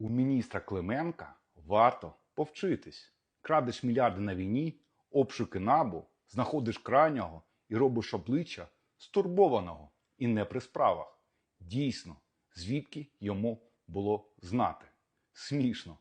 У міністра Клименка варто повчитись. Крадеш мільярди на війні, обшуки набу, знаходиш крайнього і робиш обличчя стурбованого і не при справах. Дійсно, звідки йому було знати. Смішно.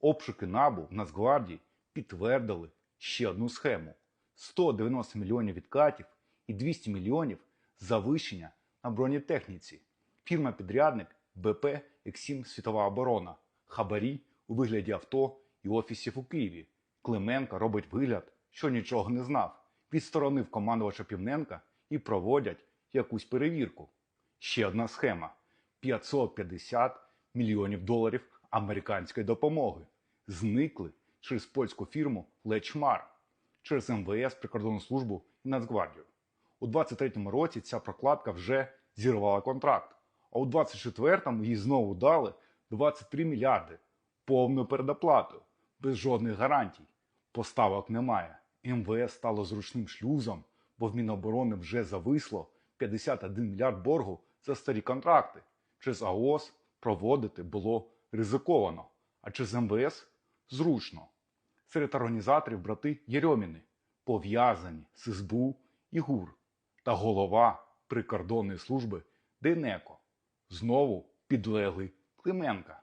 Обшуки набу в Нацгвардії підтвердили ще одну схему: 190 мільйонів відкатів і 200 мільйонів завищення на бронетехніці. Фірма-підрядник БП Ексім Світова оборона. Хабарі у вигляді авто і офісів у Києві. Клименко робить вигляд, що нічого не знав. Відсторонив командувача Півненка і проводять якусь перевірку. Ще одна схема: 550 мільйонів доларів американської допомоги. Зникли через польську фірму Лечмар, через МВС, прикордонну службу і Нацгвардію. У 23-му році ця прокладка вже зірвала контракт, а у 24-му їй знову дали 23 мільярди повною передоплатою, без жодних гарантій. Поставок немає. МВС стало зручним шлюзом, бо в Міноборони вже зависло 51 мільярд боргу за старі контракти. Через АОС проводити було ризиковано, а через МВС зручно. Серед організаторів брати Єрьоміни, пов'язані з СБУ і ГУР та голова прикордонної служби Дейнеко. Знову підлеглий Клименка.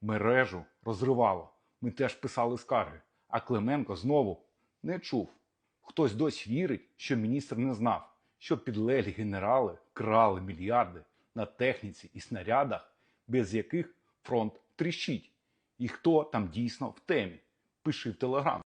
Мережу розривало. Ми теж писали скарги, а Клименко знову не чув. Хтось досі вірить, що міністр не знав, що підлеглі генерали крали мільярди на техніці і снарядах, без яких фронт тріщить. І хто там дійсно в темі? Пиши в телеграм.